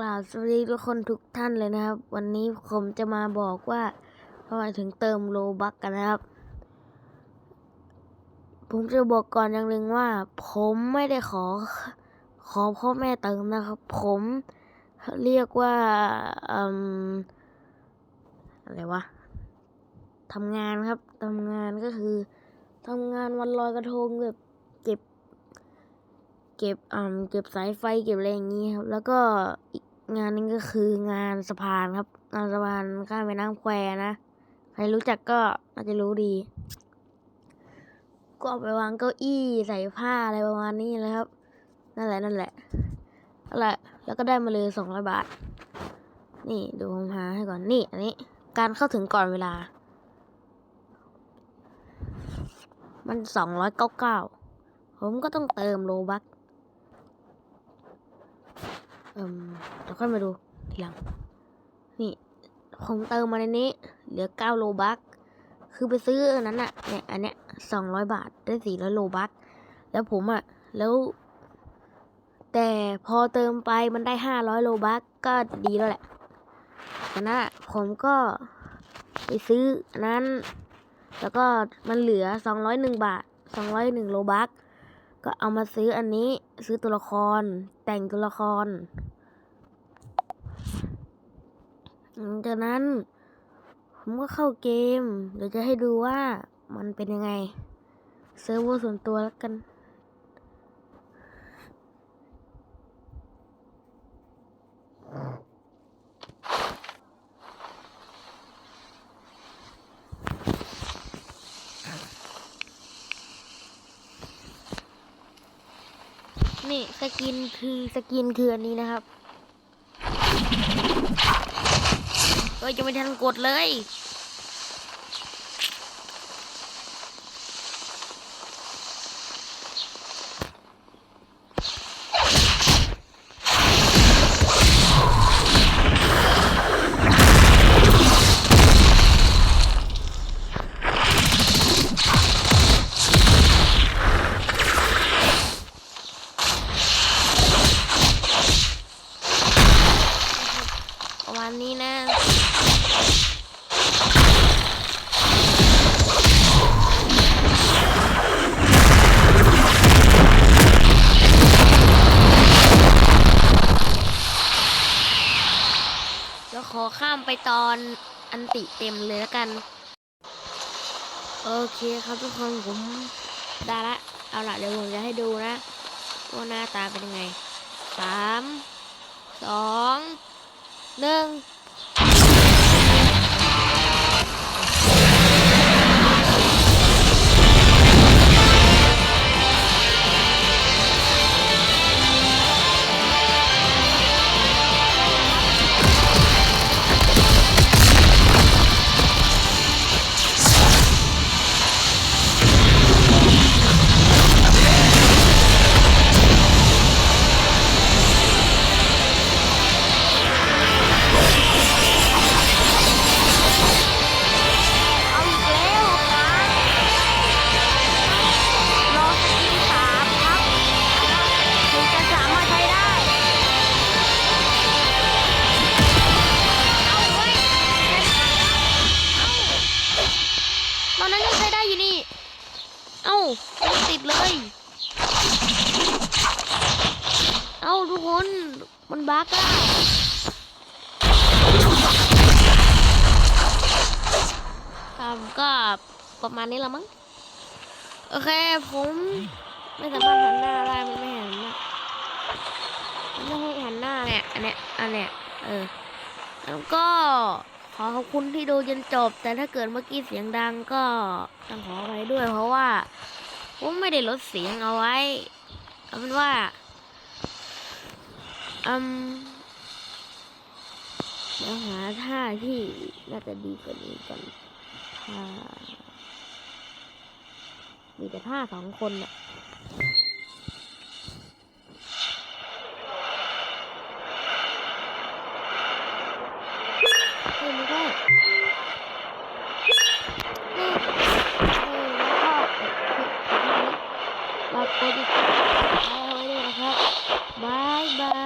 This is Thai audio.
กล่าวสวัสดีทุกคนทุกท่านเลยนะครับ วันนี้ผมจะมาบอกว่าทำไมถึงเติมโลบักกันนะครับ ผมจะบอกก่อนอย่างหนึ่งว่า ผมไม่ได้ขอ ขอพ่อแม่เติมนะครับ ผมเรียกว่าอืมอะไรวะทำงานครับทำงานก็คือทำงานวันลอยกระทงแบบเก็บเก็บอ่าเก็บสายไฟเก็บอะไรอย่างนี้ครับ แล้วก็อีก งานนึงก็คืองานสะพานครับ งานสะพานข้ามแม่น้ำแควนะ ใครรู้จักก็น่าจะรู้ดี ก็เอาไปวางเก้าอี้ใส่ผ้าอะไรประมาณนี้เลยครับ นั่นแหละนั่นแหละนั่นแหละ แล้วก็ได้มาเลยสองร้อยบาท นี่ดูผมหาให้ก่อน นี่ อันนี้ การเข้าถึงก่อนเวลา มันสองร้อยเก้าเก้า ผมก็ต้องเติมโลบัก เอ่มเดี๋ยวค่อยมาดูทีหลัง นี่ผมเติมมาในนี้ เหลือเก้าโลบักคือไปซื้ออันนั้นอะเนี่ยอันเนี้ยสองร้อยบาทได้สี่ร้อยโลบักแล้วผมอะแล้ว แต่พอเติมไปมันได้ห้าร้อยโลบักก็ดีแล้วแหละแต่นั้นอะผมก็ไปซื้ออันนั้น แล้วก็มันเหลือสองร้อยหนึ่งบาทสองร้อยหนึ่งโลบัก ก็เอามาซื้ออันนี้ซื้อตัวละคร แต่งตัวละครหลังจากนั้น ผมก็เข้าเกม เดี๋ยวจะให้ดูว่ามันเป็นยังไง เซิร์ฟเวอร์ส่วนตัวแล้วกัน นี่สกินคือสกินคืออันนี้นะครับเอ้ยจะไม่ทันกดเลย ประมาณนี้นะจะขอข้ามไปตอนอันติเต็มเลยแล้วกัน โอเคครับทุกคนผมได้ละ เอาละเดี๋ยวผมจะให้ดูนะว่าหน้าตาเป็นยังไงสาม หนึ่ง ทุกคน มันบั๊กอะครับก็ประมาณนี้ละมั้ง โอเค ผมไม่สามารถหันหน้าได้มันไม่หันหน้ามันไม่ให้หันหน้าเนี่ย อันเนี้ย อันเนี้ย เออ แล้วก็ขอขอบคุณที่ดูจนจบ แต่ถ้าเกิดเมื่อกี้เสียงดังก็ต้องขอไปด้วยเพราะว่า ผมไม่ได้ลดเสียงเอาไว้เอาเป็นว่า อมเดี๋ยวหาท่าที่น่าจะดีกว่านี้กันท่ามีแต่ท่าสองคนอะครับบายบาย